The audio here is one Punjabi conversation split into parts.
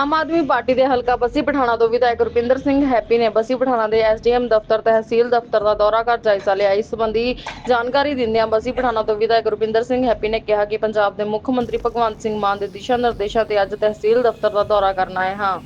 ਆਮ ਆਦਮੀ ਪਾਰਟੀ ਦੇ ਹਲਕਾ ਬੱਸੀ ਪਠਾਣਾ ਤੋਂ ਵਿਧਾਇਕ ਰੁਪਿੰਦਰ ਸਿੰਘ ਹੈਪੀ ਨੇ ਬੱਸੀ ਪਠਾਣਾ ਦੇ ਐਸਡੀਐਮ ਦਫ਼ਤਰ, ਤਹਿਸੀਲ ਦਫ਼ਤਰ ਦਾ ਦੌਰਾ ਕਰ ਜਾਇਜ਼ਾ ਲਿਆ। ਇਸ ਸੰਬੰਧੀ ਜਾਣਕਾਰੀ ਦਿੰਦਿਆਂ ਬੱਸੀ ਪਠਾਣਾ ਤੋਂ ਵਿਧਾਇਕ ਰੁਪਿੰਦਰ ਸਿੰਘ ਹੈਪੀ ਨੇ ਕਿਹਾ ਕਿ ਪੰਜਾਬ ਦੇ ਮੁੱਖ ਮੰਤਰੀ ਭਗਵੰਤ ਸਿੰਘ ਮਾਨ ਦੇ ਦਿਸ਼ਾ ਨਿਰਦੇਸ਼ਾਂ ਤੇ ਅੱਜ ਤਹਿਸੀਲ ਦਫ਼ਤਰ ਦਾ ਦੌਰਾ ਕਰਨ ਆਏ ਹਾਂ।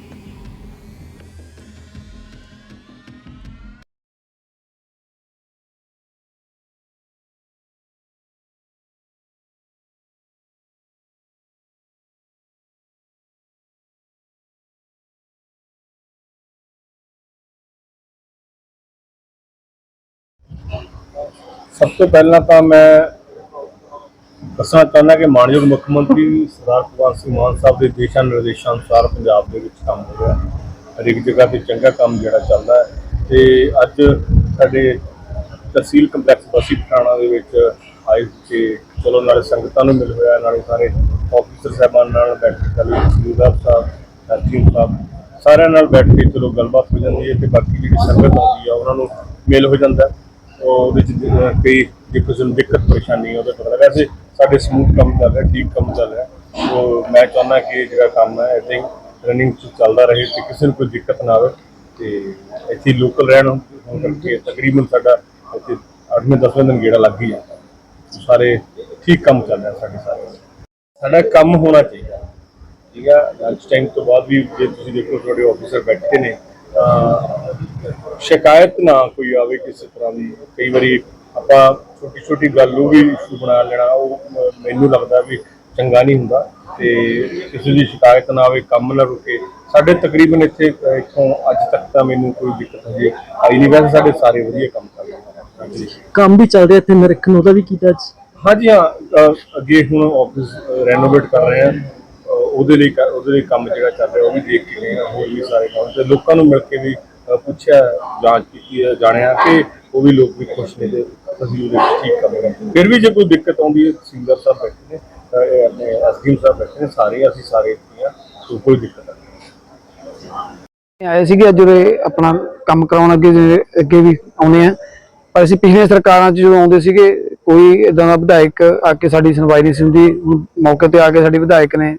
ਸਭ ਤੋਂ ਪਹਿਲਾਂ ਤਾਂ ਮੈਂ ਦੱਸਣਾ ਚਾਹੁੰਦਾ ਕਿ ਮਾਨਯੋਗ ਮੁੱਖ ਮੰਤਰੀ ਸਰਦਾਰ ਭਗਵੰਤ ਸਿੰਘ ਮਾਨ ਸਾਹਿਬ ਦੇ ਦਿਸ਼ਾ ਨਿਰਦੇਸ਼ਾਂ ਅਨੁਸਾਰ ਪੰਜਾਬ ਦੇ ਵਿੱਚ ਕੰਮ ਹੋ ਰਿਹਾ ਹਰੇਕ ਜਗ੍ਹਾ ਤੇ ਚੰਗਾ ਕੰਮ ਜਿਹੜਾ ਚੱਲਦਾ ਹੈ ਤੇ ਅੱਜ ਸਾਡੇ ਤਹਿਸੀਲ ਕੰਪਲੈਕਸ ਬਸੀ ਪਠਾਣਾ ਦੇ ਵਿੱਚ ਆਏ ਕਿ ਚਲੋ ਨਾਲੇ ਸੰਗਤਾਂ ਨੂੰ ਮਿਲ ਹੋਇਆ ਨਾਲੇ ਸਾਰੇ ਆਫੀਸਰ ਸਾਹਿਬਾਨ ਨਾਲ ਬੈਠ ਕੇ ਚਲੋ ਤਹਿਸੀਲਦਾਰ ਸਾਹਿਬ ਐਸਡੀਐਮ ਸਾਹਿਬ, ਸਾਰਿਆਂ ਨਾਲ ਬੈਠ ਕੇ ਚਲੋ ਗੱਲਬਾਤ ਹੋ ਜਾਂਦੀ ਹੈ ਤੇ ਬਾਕੀ ਜਿਹੜੀ ਸੰਗਤ ਆਉਂਦੀ ਆ, ਉਹਨਾਂ ਨੂੰ ਮਿਲ ਹੋ ਜਾਂਦਾ ਹੈ। ਉਹਦੇ ਚ ਕਈ ਜੇ ਕਿਸੇ ਨੂੰ ਦਿੱਕਤ, ਪਰੇਸ਼ਾਨੀ ਹੈ ਉਹਦਾ ਪਤਾ ਲੱਗਾ। ਵੈਸੇ ਸਾਡੇ ਸਮੂਥ ਕੰਮ ਚੱਲ ਰਿਹਾ ਠੀਕ ਕੰਮ ਚੱਲ ਰਿਹਾ। ਉਹ ਮੈਂ ਚਾਹੁੰਦਾ ਕਿ ਇਹ ਜਿਹੜਾ ਕੰਮ ਹੈ ਇਦਾਂ ਰਨਿੰਗ ਚ ਚੱਲਦਾ ਰਹੇ ਤੇ ਕਿਸੇ ਨੂੰ ਕੋਈ ਦਿੱਕਤ ਨਾ ਆਵੇ ਤੇ ਇੱਥੇ ਲੋਕਲ ਰਹਿਣ ਹੋਣ ਕਰਕੇ ਤਕਰੀਬਨ ਸਾਡਾ ਇੱਥੇ 8ਵੇਂ 10ਵੇਂ ਦਿਨ ਗੇੜਾ ਲੱਗ ਹੀ ਜਾਂਦਾ। ਸਾਰੇ ਠੀਕ ਕੰਮ ਚੱਲ ਰਿਹਾ ਸਾਡੇ ਸਾਰੇ। ਸਾਡਾ ਕੰਮ ਹੋਣਾ ਚਾਹੀਦਾ। ਠੀਕ ਹੈ ਲੰਚ ਟਾਈਮ ਤੋਂ ਬਾਅਦ ਵੀ ਜੇ ਤੁਸੀਂ ਦੇਖੋ, ਤੁਹਾਡੇ ਆਫੀਸਰ ਬੈਠੇ ਨੇ, ਤਾਂ ਸ਼ਿਕਾਇਤ ਨਾ ਕੋਈ ਆਵੇ ਕਿਸੇ ਤਰ੍ਹਾਂ ਦੀ। ਕਈ ਵਾਰੀ ਆਪਾਂ ਛੋਟੀ ਛੋਟੀ ਗੱਲ ਨੂੰ ਵੀ ਇਸ਼ੂ ਬਣਾ ਲੈਣਾ ਉਹ ਮੈਨੂੰ ਲੱਗਦਾ ਵੀ ਚੰਗਾ ਨਹੀਂ ਹੁੰਦਾ ਤੇ ਕਿਸੇ ਦੀ ਸ਼ਿਕਾਇਤ ਨਾ ਆਵੇ ਕੰਮ ਨਾ ਰੁਕੇ। ਸਾਡੇ ਤਕਰੀਬਨ ਇੱਥੇ ਇੱਥੋਂ ਅੱਜ ਤੱਕ ਤਾਂ ਮੈਨੂੰ ਕੋਈ ਦਿੱਕਤ ਹਜੇ ਆਈ ਨਹੀਂ। ਵੈਸੇ ਸਾਡੇ ਸਾਰੇ ਵਧੀਆ ਕੰਮ ਕਰ ਰਹੇ ਕੰਮ ਵੀ ਚੱਲ ਰਿਹਾ ਇੱਥੇ ਨਿਰੀਖਣ ਉਹਦਾ ਵੀ ਕੀਤਾ ਅੱਜ। ਹਾਂਜੀ ਹਾਂ ਅੱਗੇ ਹੁਣ ਆਫਿਸ ਰੈਨੋਵੇਟ ਕਰ ਰਹੇ ਆ। ਉਹਦੇ ਲਈ ਉਹਦੇ ਲਈ ਕੰਮ ਜਿਹੜਾ ਚੱਲ ਰਿਹਾ ਉਹ ਵੀ ਦੇਖ ਕੇ ਹੋਰ ਵੀ ਸਾਰੇ ਕੰਮ। ਤੇ ਲੋਕਾਂ ਨੂੰ ਮਿਲ ਕੇ ਵੀ ਪੁੱਛਿਆ, ਜਾਂਚ ਕੀਤੀ ਹੈ, ਜਾਣਿਆ ਕਿ ਉਹ ਵੀ ਲੋਕ ਵੀ ਖੁਸ਼ ਨੇ ਤੇ ਅਸੀਂ ਉਹਦੇ ਵਿੱਚ ਠੀਕ ਕਰ ਫਿਰ ਵੀ ਜੇ ਕੋਈ ਦਿੱਕਤ ਆਉਂਦੀ ਹੈ ਸਿੰਗਰ ਸਾਹਿਬ ਬੈਠੇ ਨੇ ਆਪਣੇ ਐਸਡੀਐਮ ਸਾਹਿਬ ਬੈਠੇ ਨੇ, ਸਾਰੇ ਅਸੀਂ ਸਾਰੇ ਇੱਥੇ ਆ ਕੋਈ ਦਿੱਕਤ ਨਹੀਂ। ਆਏ ਸੀਗੇ ਅੱਜ ਉਰੇ ਆਪਣਾ ਕੰਮ ਕਰਾਉਣ ਅੱਗੇ ਅੱਗੇ ਵੀ ਆਉਣੇ ਆ ਪਰ ਅਸੀਂ ਪਿਛਲੇ ਸਰਕਾਰਾਂ 'ਚ ਜਦੋਂ ਆਉਂਦੇ ਸੀਗੇ, ਕੋਈ ਇਦਾਂ ਦਾ ਵਿਧਾਇਕ ਆ ਕੇ ਸਾਡੀ ਸੁਣਵਾਈ ਨਹੀਂ ਸੁਣਦੀ, ਮੌਕੇ ਤੇ ਆ ਕੇ ਸਾਡੀ ਵਿਧਾਇਕ ਨੇ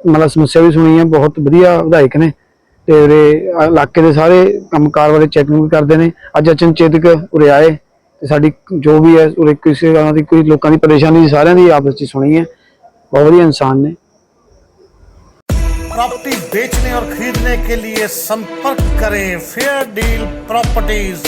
ਮਤਲਬ ਸਮੱਸਿਆ ਵੀ ਸੁਣੀ ਹੈ, ਬਹੁਤ ਵਧੀਆ ਵਿਧਾਇਕ ਨੇ। ਤੇ ਉਰੇ ਇਲਾਕੇ ਦੇ ਸਾਰੇ ਕੰਮਕਾਰ ਵਾਲੇ ਚੈਕਿੰਗ ਵੀ ਕਰਦੇ ਨੇ ਅੱਜ ਅਚਨਚੇਤਕ ਉਰੇ ਆਏ ਤੇ ਸਾਡੀ ਜੋ ਵੀ ਹੈ ਉਰੇ ਕਿਸੇ ਤਰ੍ਹਾਂ ਦੀ ਕੋਈ ਲੋਕਾਂ ਦੀ ਪਰੇਸ਼ਾਨੀ ਸੀ ਸਾਰਿਆਂ ਦੀ ਆਪਸ 'ਚ ਸੁਣੀ ਹੈ ਬਹੁਤ ਵਧੀਆ ਇਨਸਾਨ ਨੇ प्रॉपर्टी बेचने और खरीदने के लिए संपर्क करें फेयर डील प्रॉपर्टीज